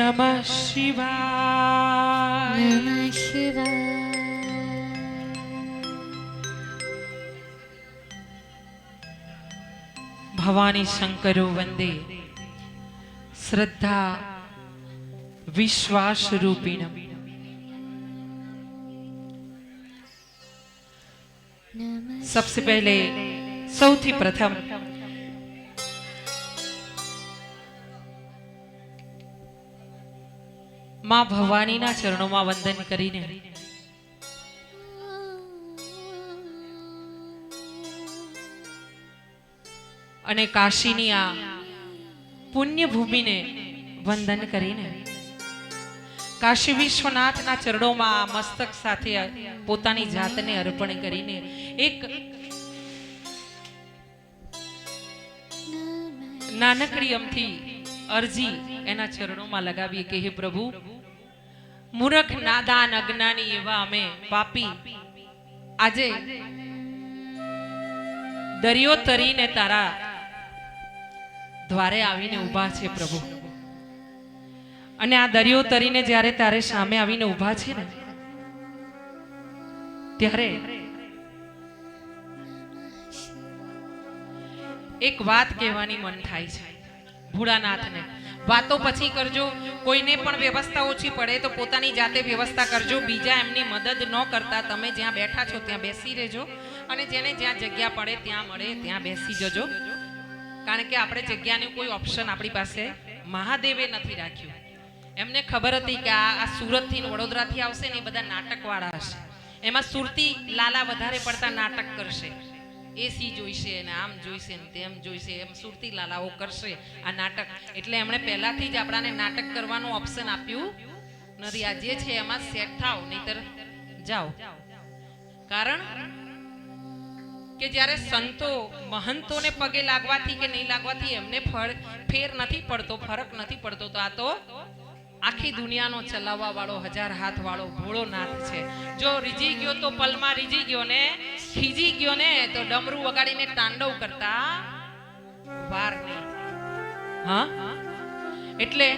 નમઃ શિવાય નમઃ શિવાય ભવાની શંકરો વંદે શ્રદ્ધા વિશ્વાસ પહેલે સૌથી પ્રથમ માં ભવાનીના ચરણોમાં વંદન કરીને. અને કાશીની આ પુણ્ય ભૂમિને વંદન કરીને. કાશી વિશ્વનાથના ચરણોમાં મસ્તક સાથે પોતાની જાતને અર્પણ કરીને એક નાનકડી અમથી અરજી એના ચરણોમાં લગાવીએ કે, હે પ્રભુ મૂરખ, નાદાન, અજ્ઞાની એવા અમે પાપી. આજે દરિયો તરીને તારા દ્વારે આવીને ઊભા છે પ્રભુ. અને આ દરિયો તરીને જ્યારે તારે સામે આવીને ઊભા છે ને, ત્યારે એક વાત કહેવાની મન થાય છે. ભોળાનાથને વાતો પછી કરજો. કોઈને પણ વ્યવસ્થા ઓછી પડે તો પોતાની જાતે વ્યવસ્થા કરજો. બીજા એમની મદદ ન કરતા તમે જ્યાં બેઠા છો ત્યાં બેસી રહેજો. અને જેને જ્યાં જગ્યા પડે ત્યાં મળે, ત્યાં બેસી જજો. કારણ કે આપણે જગ્યાનું કોઈ ઓપ્શન આપણી પાસે મહાદેવે નથી રાખ્યું. એમને ખબર હતી કે આ સુરતથી વડોદરાથી આવશે ને એ બધા નાટકવાળા હશે. એમાં સુરતી લાલા વધારે પડતા નાટક કરશે. એસી જોઈશે ને આમ જોઈશે ને તેમ જોઈશે, એમ સુરતી લાલાઓ કરશે આ નાટક. એટલે એમણે પહેલાથી જ આપણાને નાટક કરવાનું ઓપ્શન આપ્યું નથી. આ જે છે એમાં સેટ થાવ નહીતર જાઓ. કારણ કે જ્યારે સંતો મહંતોને પગે લાગવાથી કે નહીં લાગવાથી એમને ફળ ફેર નથી પડતો, ફરક નથી પડતો, તો આ તો આખી દુનિયાનો ચલાવવા વાળો હજાર હાથ વાળો ભોળો છે. જો રીજી ગયો તો પલમાં રીજી ગયો ને, ખીજી ગયો ને, તો ડમરું વગાડીને તાંડવ કરતા વાર નહીં. હા? એટલે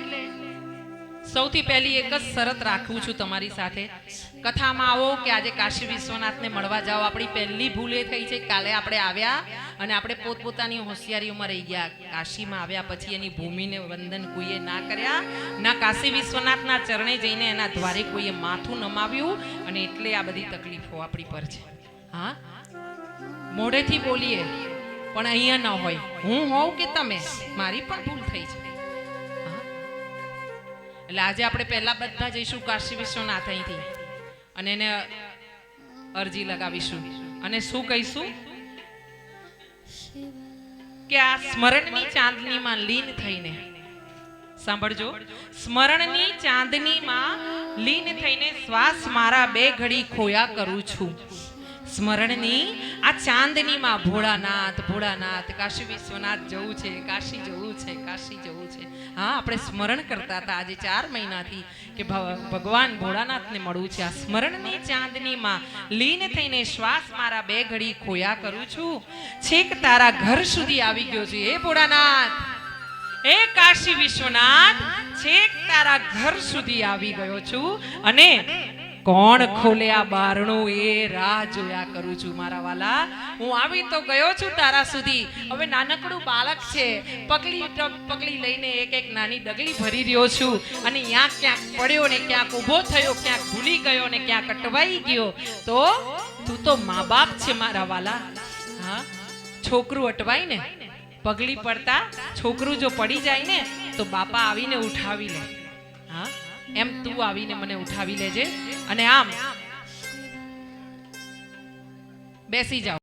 સૌથી પહેલી એક જ શરત રાખું છું તમારી સાથે. કથામાં આવો કે આજે કાશી વિશ્વનાથને મળવા જાઓ. આપણી પહેલી ભૂલ થઈ છે કાલે આપણે આવ્યા અને આપણે પોતપોતાની હોશિયારીઓમાં રહી ગયા. કાશીમાં આવ્યા પછી એની ભૂમિને વંદન કોઈએ ના કર્યા, ના કાશી વિશ્વનાથના ચરણે જઈને એના દ્વારે કોઈએ માથું નમાવ્યું અને એટલે આ બધી તકલીફો આપણી પર છે. હા? મોઢેથી બોલીએ, પણ અહીંયા ન હોય. હું હોઉં કે તમે? મારી પણ ભૂલ થઈ છે. એટલે આજે આપણે પહેલા બધા જઈશું કાશી વિશ્વનાથ અહીંથી. અને એને અરજી લગાવીશું. અને શું કહીશું? કે આ સ્મરણની ચાંદનીમાં લીન થઈને. સાંભળજો. સ્મરણની ચાંદનીમાં લીન થઈને શ્વાસ મારા બે ઘડી ખોયા કરું છું. સ્મરણની આ ચાંદનીમાં ભોળાનાથ ભોળાનાથ, કાશી વિશ્વનાથ જવું છે, કાશી જવું છે, કાશી જવું છે. હા, આપણે સ્મરણ કરતા હતા આજે ચાર મહિનાથી કે ભગવાન ભોળાનાથને મળવું છે. આ સ્મરણની ચાંદનીમાં લીન થઈને શ્વાસ મારા બે ઘડી ખોયા કરું છું. છેક તારા ઘર સુધી આવી ગયો છે. એ ભોળાનાથ એ કાશી વિશ્વનાથ, છેક તારા ઘર સુધી આવી ગયો છું. અને કોણ ખોલે આ બારણું? એ રાહ જોયા કરું છું મારા વાલા. હું આવી તો ગયો છું તારા સુધી. હવે નાનકડું બાળક છે. પગલી પગલી લઈને એક એક નાની ડગલી ભરી રહ્યો છું. અને ક્યાંક ક્યાંક પડ્યો ને ક્યાંક ઊભો થયો, ક્યાંક ભૂલી ગયો ને ક્યાંક અટવાઈ ગયો. તો તું તો મા બાપ છે મારા વાલા. હા? છોકરું અટવાય ને? પગલી પડતા છોકરું જો પડી જાય ને, તો બાપા આવીને ઉઠાવી લે. હા? એમ તું આવીને મને ઉઠાવી લેજે. અને આમ. બેસી જાઓ.